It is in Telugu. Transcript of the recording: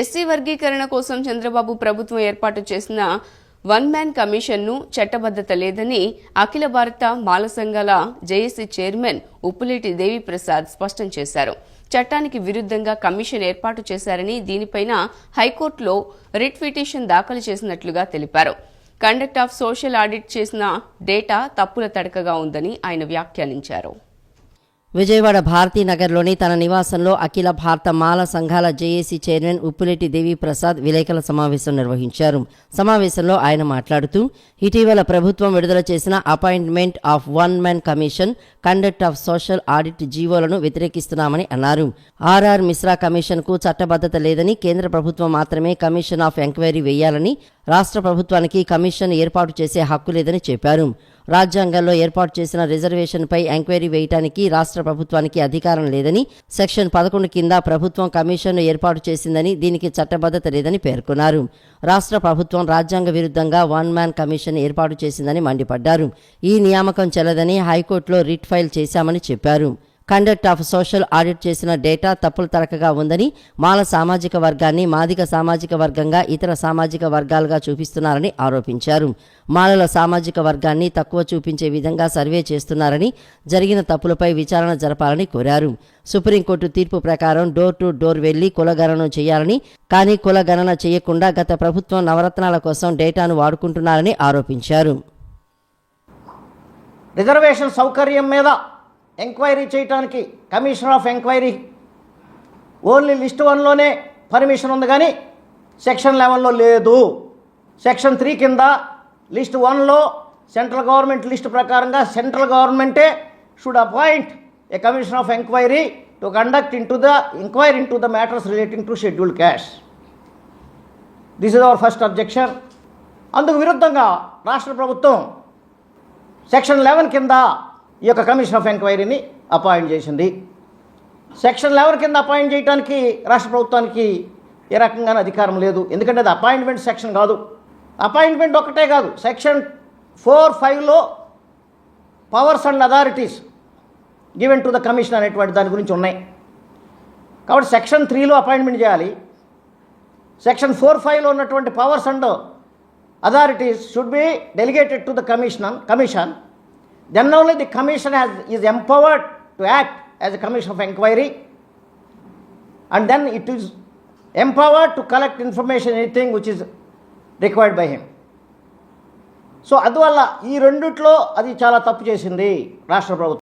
ఎస్సీ వర్గీకరణ కోసం చంద్రబాబు ప్రభుత్వం ఏర్పాటు చేసిన వన్ మ్యాన్ కమిషన్ను చట్టబద్ధత లేదని అఖిల భారత మాల సంఘాల జేఏసీ చైర్మన్ ఉప్పులేటి దేవిప్రసాద్ స్పష్టం చేశారు. చట్టానికి విరుద్ధంగా కమిషన్ ఏర్పాటు చేశారని దీనిపైన హైకోర్టులో రిట్ పిటిషన్ దాఖలు చేసినట్లుగా తెలిపారు. కండక్ట్ ఆఫ్ సోషల్ ఆడిట్ చేసిన డేటా తప్పుల తడకగా ఉందని ఆయన వ్యాఖ్యానించారు. విజయవాడ భారతీనగర్లోని తన నివాసంలో అఖిల భారత మాల సంఘాల జేఏసీ చైర్మన్ ఉప్పులెట్టి దేవి ప్రసాద్ విలేకరుల సమావేశం నిర్వహించారు. సమావేశంలో ఆయన మాట్లాడుతూ ఇటీవల ప్రభుత్వం విడుదల చేసిన appointment of one man commission conduct of social audit జీవోలను వ్యతిరేకిస్తున్నామని అన్నారు. ఆర్ఆర్ మిశ్రా కమిషన్కు చట్టబద్ధత లేదని కేంద్ర ప్రభుత్వం మాత్రమే కమిషన్ ఆఫ్ ఎంక్వైరీ వేయాలని రాష్ట్ర ప్రభుత్వానికి కమిషన్ ఏర్పాటు చేసే హక్కు లేదని చెప్పారు. రాజ్యాంగంలో ఏర్పాటు చేసిన రిజర్వేషన్పై ఎంక్వైరీ వేయటానికి రాష్ట్ర ప్రభుత్వానికి అధికారం లేదని సెక్షన్ పదకొండు కింద ప్రభుత్వం కమిషన్ను ఏర్పాటు చేసిందని దీనికి చట్టబద్ధత లేదని పేర్కొన్నారు. రాష్ట్ర ప్రభుత్వం రాజ్యాంగ విరుద్ధంగా వన్ మ్యాన్ కమిషన్ ఏర్పాటు చేసిందని మండిపడ్డారు. ఈ నియామకం చెల్లదని హైకోర్టులో రిట్ ఫైల్ చేశామని చెప్పారు. కండక్ట్ ఆఫ్ సోషల్ ఆడిట్ చేసిన డేటా తప్పులు తరకగా ఉందని మాల సామాజిక వర్గాన్ని మాదిక సామాజిక వర్గంగా ఇతర సామాజిక వర్గాలుగా చూపిస్తున్నారని ఆరోపించారు. మాలల సామాజిక వర్గాన్ని తక్కువ చూపించే విధంగా సర్వే చేస్తున్నారని జరిగిన తప్పులపై విచారణ జరపాలని కోరారు. సుప్రీంకోర్టు తీర్పు ప్రకారం డోర్ టు డోర్ వెళ్ళి కులగణన చేయాలని కానీ కులగణన చేయకుండా గత ప్రభుత్వం నవరత్నాల కోసం డేటాను వాడుకుంటున్నారని ఆరోపించారు. రిజర్వేషన్ సౌకర్యం మీద ఎంక్వైరీ చేయటానికి commissioner of enquiry only list వన్లోనే permission ఉంది కానీ సెక్షన్ లెవెన్లో లేదు. సెక్షన్ త్రీ కింద లిస్ట్ వన్లో సెంట్రల్ గవర్నమెంట్ లిస్ట్ ప్రకారంగా సెంట్రల్ గవర్నమెంటే should appoint a commission of enquiry to conduct into the enquiry into the matters relating to scheduled caste. This is our first objection అందుకు విరుద్ధంగా రాష్ట్ర ప్రభుత్వం సెక్షన్ లెవెన్ కింద ఈ యొక్క కమిషన్ ఆఫ్ ఎంక్వైరీని అపాయింట్ చేసింది. సెక్షన్ లెవెన్ కింద అపాయింట్ చేయడానికి రాష్ట్ర ప్రభుత్వానికి ఏ రకంగానే అధికారం లేదు. ఎందుకంటే అది అపాయింట్మెంట్ సెక్షన్ కాదు. అపాయింట్మెంట్ ఒక్కటే కాదు. సెక్షన్ ఫోర్ ఫైవ్లో powers and authorities given to the commission అనేటువంటి దాని గురించి ఉన్నాయి. కాబట్టి సెక్షన్ త్రీలో అపాయింట్మెంట్ చేయాలి. సెక్షన్ ఫోర్ ఫైవ్లో ఉన్నటువంటి powers and authorities should be delegated to the commission commission. Then only the commission has, is empowered to act as a commission of inquiry and then it is empowered to collect information anything which is required by him so అందువల్ల ఈ రెండిట్లో అది చాలా తప్పు చేసింది రాష్ట్ర ప్రభుత్వం